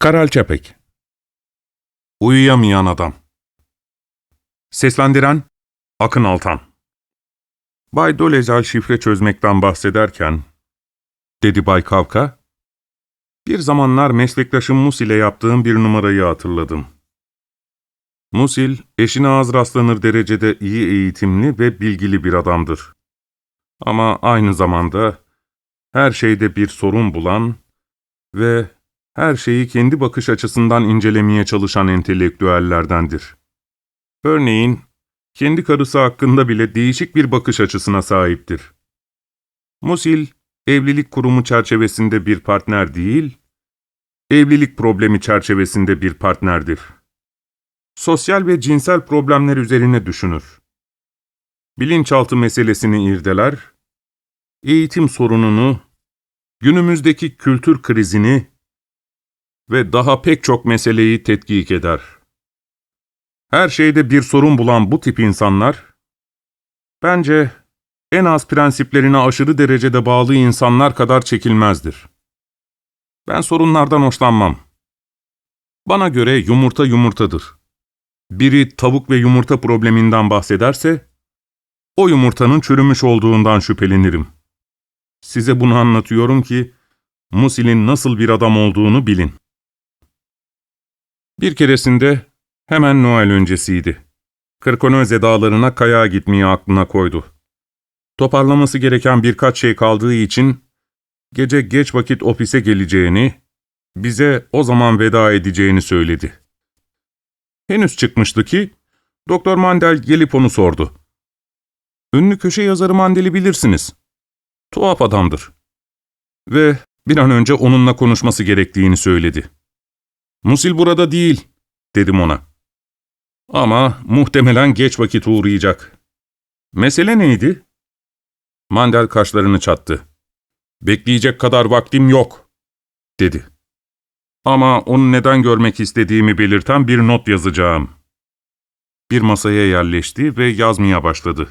Karal Çepek Uyuyamayan Adam Seslendiren Akın Altan Bay Dolezel şifre çözmekten bahsederken, dedi Bay Kavka, bir zamanlar meslektaşım Musil'e yaptığım bir numarayı hatırladım. Musil, eşine az rastlanır derecede iyi eğitimli ve bilgili bir adamdır. Ama aynı zamanda her şeyde bir sorun bulan ve her şeyi kendi bakış açısından incelemeye çalışan entelektüellerdendir. Örneğin, kendi karısı hakkında bile değişik bir bakış açısına sahiptir. Musil, evlilik kurumu çerçevesinde bir partner değil, evlilik problemi çerçevesinde bir partnerdir. Sosyal ve cinsel problemler üzerine düşünür. Bilinçaltı meselesini irdeler, eğitim sorununu, günümüzdeki kültür krizini ve daha pek çok meseleyi tetkik eder. Her şeyde bir sorun bulan bu tip insanlar, bence en az prensiplerine aşırı derecede bağlı insanlar kadar çekilmezdir. Ben sorunlardan hoşlanmam. Bana göre yumurta yumurtadır. Biri tavuk ve yumurta probleminden bahsederse, o yumurtanın çürümüş olduğundan şüphelenirim. Size bunu anlatıyorum ki, Musil'in nasıl bir adam olduğunu bilin. Bir keresinde, hemen Noel öncesiydi. Kırkonöze dağlarına kayağa gitmeyi aklına koydu. Toparlaması gereken birkaç şey kaldığı için, gece geç vakit ofise geleceğini, bize o zaman veda edeceğini söyledi. Henüz çıkmıştı ki, Doktor Mandel gelip onu sordu. Ünlü köşe yazarı Mandel'i bilirsiniz. Tuhaf adamdır. Ve bir an önce onunla konuşması gerektiğini söyledi. Musil burada değil, dedim ona. Ama muhtemelen geç vakit uğrayacak. Mesele neydi? Mandel kaşlarını çattı. Bekleyecek kadar vaktim yok, dedi. Ama onu neden görmek istediğimi belirten bir not yazacağım. Bir masaya yerleşti ve yazmaya başladı.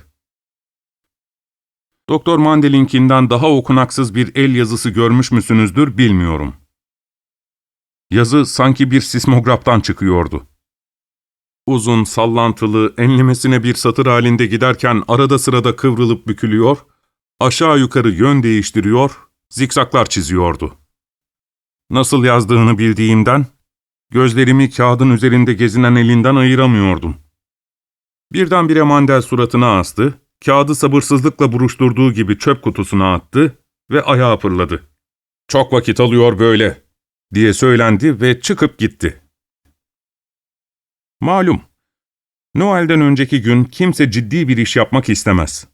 Doktor Mandel'inkinden daha okunaksız bir el yazısı görmüş müsünüzdür bilmiyorum. Yazı sanki bir sismograftan çıkıyordu. Uzun, sallantılı, enlemesine bir satır halinde giderken arada sırada kıvrılıp bükülüyor, aşağı yukarı yön değiştiriyor, zikzaklar çiziyordu. Nasıl yazdığını bildiğimden, gözlerimi kağıdın üzerinde gezinen elinden ayıramıyordum. Birdenbire Mandel suratına astı, kağıdı sabırsızlıkla buruşturduğu gibi çöp kutusuna attı ve ayağa fırladı. ''Çok vakit alıyor böyle.'' Diye söylendi ve çıkıp gitti. Malum, Noel'den önceki gün kimse ciddi bir iş yapmak istemez.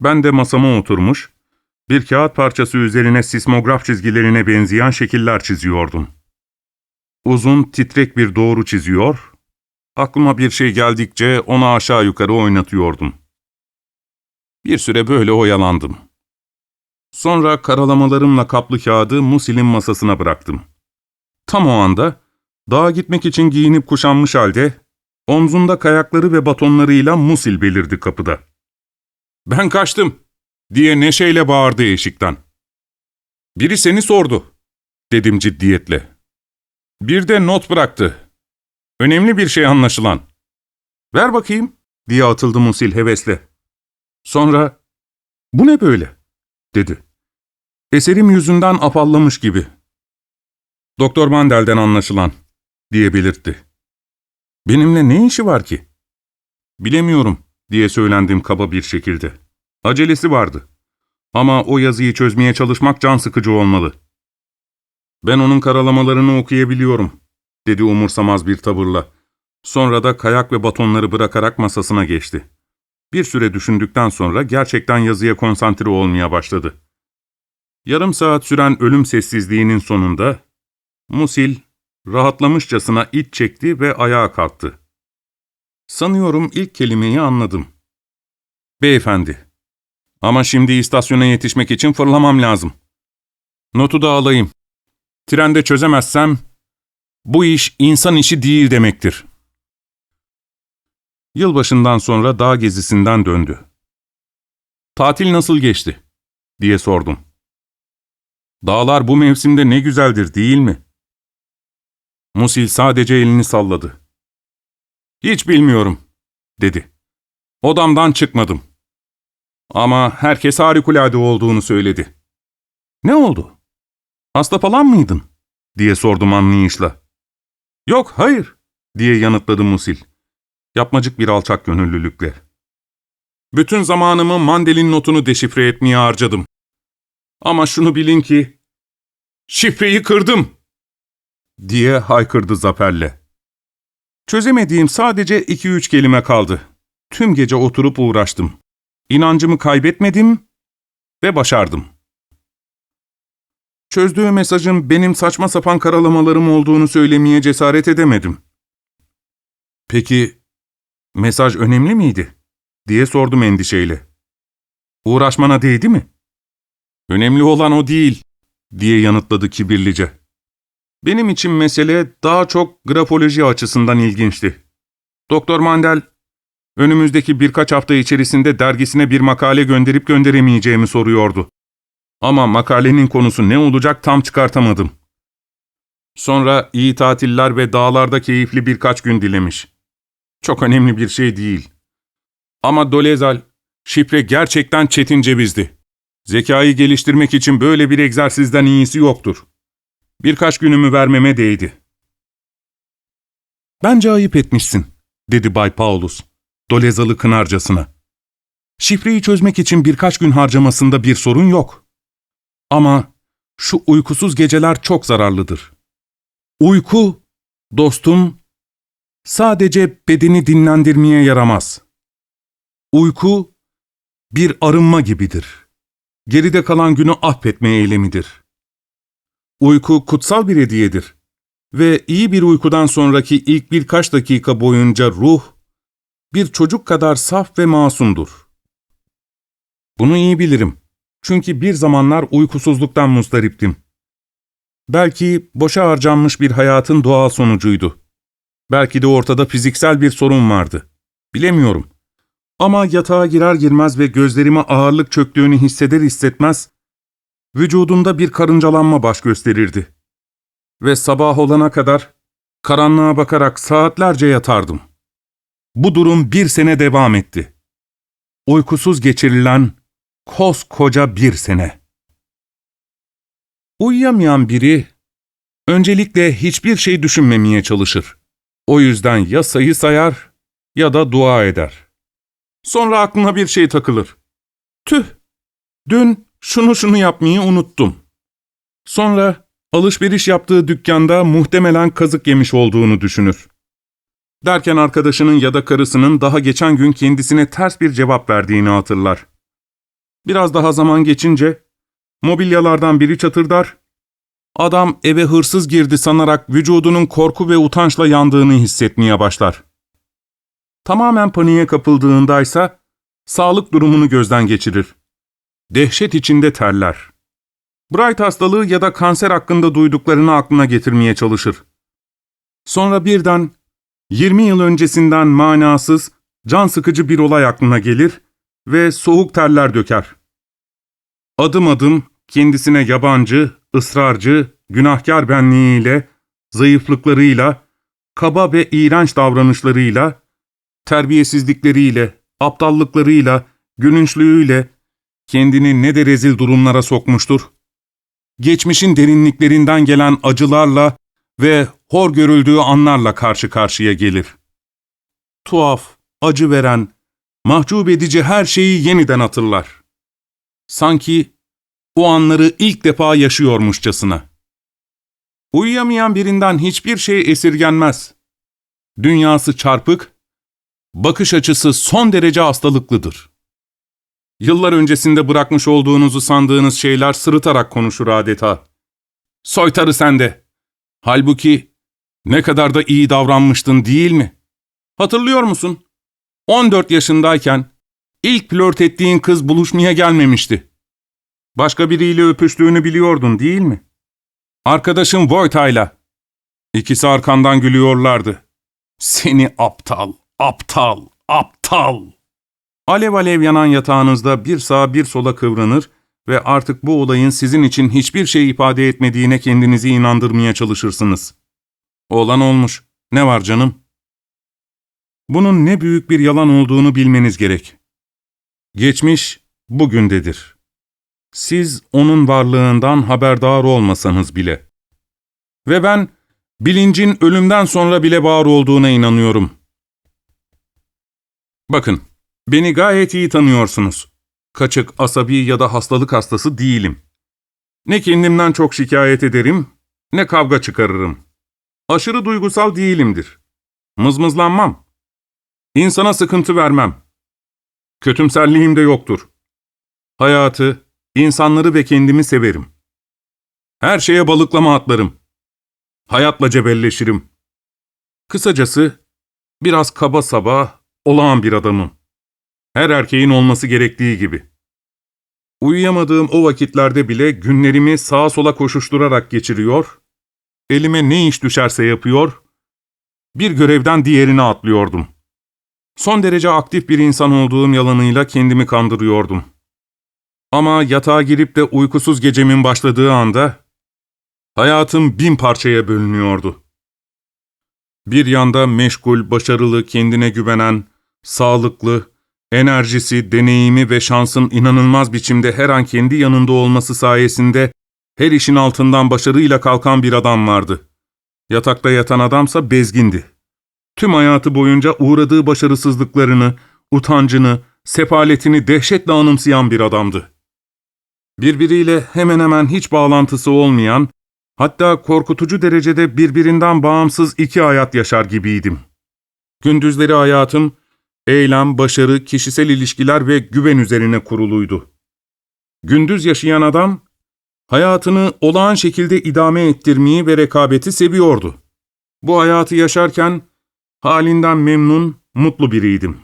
Ben de masama oturmuş, bir kağıt parçası üzerine sismograf çizgilerine benzeyen şekiller çiziyordum. Uzun, titrek bir doğru çiziyor, aklıma bir şey geldikçe onu aşağı yukarı oynatıyordum. Bir süre böyle oyalandım. Sonra karalamalarımla kaplı kağıdı Musil'in masasına bıraktım. Tam o anda, dağa gitmek için giyinip kuşanmış halde, omzunda kayakları ve batonlarıyla Musil belirdi kapıda. ''Ben kaçtım!'' diye neşeyle bağırdı eşikten. ''Biri seni sordu.'' dedim ciddiyetle. Bir de not bıraktı. Önemli bir şey anlaşılan. ''Ver bakayım.'' diye atıldı Musil hevesle. Sonra, ''Bu ne böyle?'' dedi. Eserim yüzünden apallamış gibi. Doktor Mandel'den anlaşılan, diye belirtti. Benimle ne işi var ki? Bilemiyorum, diye söylendim kaba bir şekilde. Acelesi vardı. Ama o yazıyı çözmeye çalışmak can sıkıcı olmalı. Ben onun karalamalarını okuyabiliyorum, dedi umursamaz bir tavırla. Sonra da kayak ve batonları bırakarak masasına geçti. Bir süre düşündükten sonra gerçekten yazıya konsantre olmaya başladı. Yarım saat süren ölüm sessizliğinin sonunda Musil rahatlamışçasına iç çekti ve ayağa kalktı. Sanıyorum ilk kelimeyi anladım. Beyefendi, ama şimdi istasyona yetişmek için fırlamam lazım. Notu da alayım. Trende çözemezsem, bu iş insan işi değil demektir. Yılbaşından sonra dağ gezisinden döndü. Tatil nasıl geçti? diye sordum. Dağlar bu mevsimde ne güzeldir değil mi? Musil sadece elini salladı. Hiç bilmiyorum, dedi. Odamdan çıkmadım. Ama herkes harikulade olduğunu söyledi. Ne oldu? Hasta falan mıydın? diye sordum anlayışla. Yok, hayır, diye yanıtladı Musil. Yapmacık bir alçak gönüllülükle. Bütün zamanımı Mandel'in notunu deşifre etmeye harcadım. Ama şunu bilin ki, şifreyi kırdım, diye haykırdı Zafer'le. Çözemediğim sadece iki üç kelime kaldı. Tüm gece oturup uğraştım. İnancımı kaybetmedim ve başardım. Çözdüğü mesajın benim saçma sapan karalamalarım olduğunu söylemeye cesaret edemedim. Peki, mesaj önemli miydi? diye sordum endişeyle. Uğraşmana değdi mi? Önemli olan o değil, diye yanıtladı kibirlice. Benim için mesele daha çok grafoloji açısından ilginçti. Doktor Mandel, önümüzdeki birkaç hafta içerisinde dergisine bir makale gönderip gönderemeyeceğimi soruyordu. Ama makalenin konusu ne olacak tam çıkartamadım. Sonra iyi tatiller ve dağlarda keyifli birkaç gün dilemiş. Çok önemli bir şey değil. Ama Dolezal, şifre gerçekten çetin cevizdi. Zekayı geliştirmek için böyle bir egzersizden iyisi yoktur. Birkaç günümü vermeme değdi. Bence ayıp etmişsin, dedi Bay Paulus, Dolezalı kınarcasına. Şifreyi çözmek için birkaç gün harcamasında bir sorun yok. Ama şu uykusuz geceler çok zararlıdır. Uyku, dostum, sadece bedeni dinlendirmeye yaramaz. Uyku, bir arınma gibidir. Geride kalan günü affetme eylemidir. Uyku kutsal bir hediyedir ve iyi bir uykudan sonraki ilk birkaç dakika boyunca ruh, bir çocuk kadar saf ve masumdur. Bunu iyi bilirim. Çünkü bir zamanlar uykusuzluktan muzdariptim. Belki boşa harcanmış bir hayatın doğal sonucuydu. Belki de ortada fiziksel bir sorun vardı. Bilemiyorum. Ama yatağa girer girmez ve gözlerime ağırlık çöktüğünü hisseder hissetmez, vücudumda bir karıncalanma baş gösterirdi. Ve sabah olana kadar karanlığa bakarak saatlerce yatardım. Bu durum bir sene devam etti. Uykusuz geçirilen koskoca bir sene. Uyuyamayan biri, öncelikle hiçbir şey düşünmemeye çalışır. O yüzden ya sayı sayar ya da dua eder. Sonra aklına bir şey takılır. Tüh, dün şunu şunu yapmayı unuttum. Sonra alışveriş yaptığı dükkanda muhtemelen kazık yemiş olduğunu düşünür. Derken arkadaşının ya da karısının daha geçen gün kendisine ters bir cevap verdiğini hatırlar. Biraz daha zaman geçince mobilyalardan biri çatırdar, adam eve hırsız girdi sanarak vücudunun korku ve utançla yandığını hissetmeye başlar. Tamamen paniğe kapıldığındaysa sağlık durumunu gözden geçirir. Dehşet içinde terler. Bright hastalığı ya da kanser hakkında duyduklarını aklına getirmeye çalışır. Sonra birden 20 yıl öncesinden manasız, can sıkıcı bir olay aklına gelir ve soğuk terler döker. Adım adım kendisine yabancı, ısrarcı, günahkar benliğiyle, zayıflıklarıyla, kaba ve iğrenç davranışlarıyla, terbiyesizlikleriyle, aptallıklarıyla, gülünçlüğüyle kendini ne de rezil durumlara sokmuştur. Geçmişin derinliklerinden gelen acılarla ve hor görüldüğü anlarla karşı karşıya gelir. Tuhaf, acı veren, mahcup edici her şeyi yeniden hatırlar. Sanki o anları ilk defa yaşıyormuşçasına. Uyuyamayan birinden hiçbir şey esirgenmez. Dünyası çarpık, bakış açısı son derece hastalıklıdır. Yıllar öncesinde bırakmış olduğunuzu sandığınız şeyler sırıtarak konuşur adeta. Soytarı sende. Halbuki ne kadar da iyi davranmıştın değil mi? Hatırlıyor musun? 14 yaşındayken ilk flört ettiğin kız buluşmaya gelmemişti. Başka biriyle öpüştüğünü biliyordun değil mi? Arkadaşın Voita'yla. İkisi arkandan gülüyorlardı. Seni aptal, aptal, aptal. Alev alev yanan yatağınızda bir sağa bir sola kıvranır ve artık bu olayın sizin için hiçbir şey ifade etmediğine kendinizi inandırmaya çalışırsınız. Olan olmuş. Ne var canım? Bunun ne büyük bir yalan olduğunu bilmeniz gerek. Geçmiş bugündedir. Siz onun varlığından haberdar olmasanız bile. Ve ben bilincin ölümden sonra bile var olduğuna inanıyorum. Bakın, beni gayet iyi tanıyorsunuz. Kaçık, asabi ya da hastalık hastası değilim. Ne kendimden çok şikayet ederim, ne kavga çıkarırım. Aşırı duygusal değilimdir. Mızmızlanmam. İnsana sıkıntı vermem. Kötümserliğim de yoktur. Hayatı, insanları ve kendimi severim. Her şeye balıklama atlarım. Hayatla cebelleşirim. Kısacası, biraz kaba saba, olağan bir adamım. Her erkeğin olması gerektiği gibi. Uyuyamadığım o vakitlerde bile günlerimi sağa sola koşuşturarak geçiriyor, elime ne iş düşerse yapıyor, bir görevden diğerine atlıyordum. Son derece aktif bir insan olduğum yalanıyla kendimi kandırıyordum. Ama yatağa girip de uykusuz gecemin başladığı anda, hayatım bin parçaya bölünüyordu. Bir yanda meşgul, başarılı, kendine güvenen, sağlıklı, enerjisi, deneyimi ve şansın inanılmaz biçimde her an kendi yanında olması sayesinde her işin altından başarıyla kalkan bir adam vardı. Yatakta yatan adamsa bezgindi. Tüm hayatı boyunca uğradığı başarısızlıklarını, utancını, sefaletini dehşetle anımsayan bir adamdı. Birbiriyle hemen hemen hiç bağlantısı olmayan, hatta korkutucu derecede birbirinden bağımsız iki hayat yaşar gibiydim. Gündüzleri hayatım, eylem, başarı, kişisel ilişkiler ve güven üzerine kuruluydu. Gündüz yaşayan adam, hayatını olağan şekilde idame ettirmeyi ve rekabeti seviyordu. Bu hayatı yaşarken, halinden memnun, mutlu biriydim.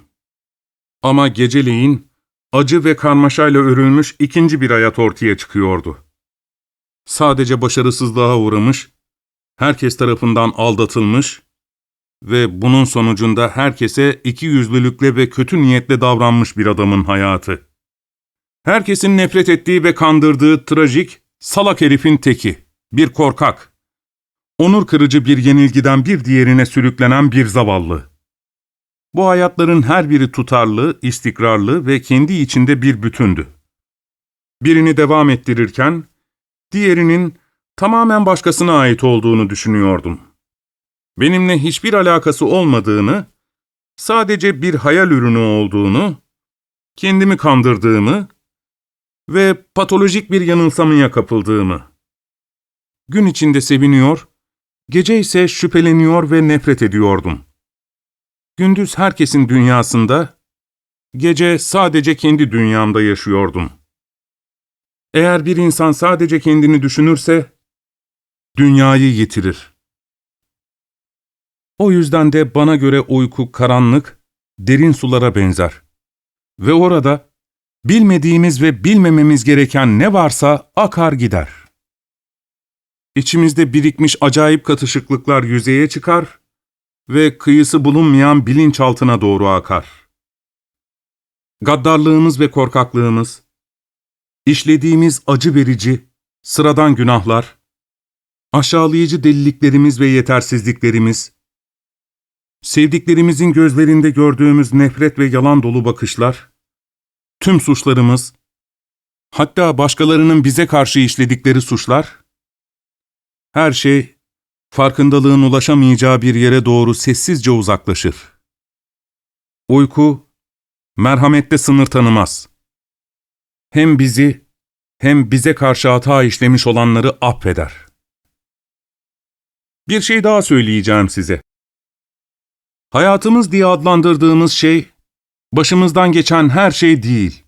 Ama geceleyin, acı ve karmaşayla örülmüş ikinci bir hayat ortaya çıkıyordu. Sadece başarısızlığa uğramış, herkes tarafından aldatılmış ve bunun sonucunda herkese iki yüzlülükle ve kötü niyetle davranmış bir adamın hayatı. Herkesin nefret ettiği ve kandırdığı trajik, salak herifin teki, bir korkak. Onur kırıcı bir yenilgiden bir diğerine sürüklenen bir zavallı. Bu hayatların her biri tutarlı, istikrarlı ve kendi içinde bir bütündü. Birini devam ettirirken, diğerinin tamamen başkasına ait olduğunu düşünüyordum. Benimle hiçbir alakası olmadığını, sadece bir hayal ürünü olduğunu, kendimi kandırdığımı ve patolojik bir yanılsamaya kapıldığımı. Gün içinde seviniyor, gece ise şüpheleniyor ve nefret ediyordum. Gündüz herkesin dünyasında, gece sadece kendi dünyamda yaşıyordum. Eğer bir insan sadece kendini düşünürse, dünyayı yitirir. O yüzden de bana göre uyku karanlık, derin sulara benzer. Ve orada bilmediğimiz ve bilmememiz gereken ne varsa akar gider. İçimizde birikmiş acayip katışıklıklar yüzeye çıkar ve kıyısı bulunmayan bilinçaltına doğru akar. Gaddarlığımız ve korkaklığımız, işlediğimiz acı verici, sıradan günahlar, aşağılayıcı deliliklerimiz ve yetersizliklerimiz, sevdiklerimizin gözlerinde gördüğümüz nefret ve yalan dolu bakışlar, tüm suçlarımız, hatta başkalarının bize karşı işledikleri suçlar, her şey farkındalığın ulaşamayacağı bir yere doğru sessizce uzaklaşır. Uyku, merhamette sınır tanımaz. Hem bizi, hem bize karşı hata işlemiş olanları affeder. Bir şey daha söyleyeceğim size. Hayatımız diye adlandırdığımız şey, başımızdan geçen her şey değil.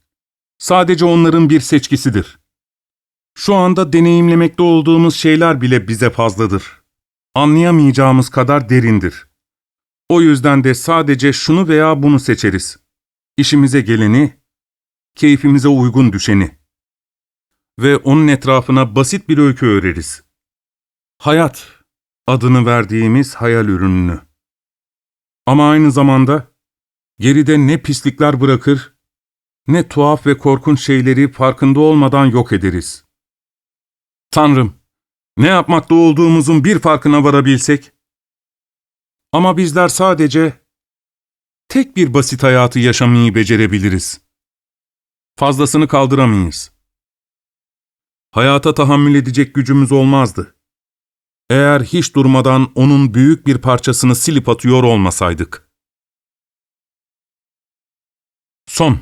Sadece onların bir seçkisidir. Şu anda deneyimlemekte olduğumuz şeyler bile bize fazladır. Anlayamayacağımız kadar derindir. O yüzden de sadece şunu veya bunu seçeriz. İşimize geleni, keyfimize uygun düşeni. Ve onun etrafına basit bir öykü öreriz. Hayat, adını verdiğimiz hayal ürününü. Ama aynı zamanda geride ne pislikler bırakır, ne tuhaf ve korkunç şeyleri farkında olmadan yok ederiz. Tanrım, ne yapmakta olduğumuzun bir farkına varabilsek, Ama bizler sadece tek bir basit hayatı yaşamayı becerebiliriz. Fazlasını kaldıramayız. Hayata tahammül edecek gücümüz olmazdı. Eğer hiç durmadan onun büyük bir parçasını silip atıyor olmasaydık. Son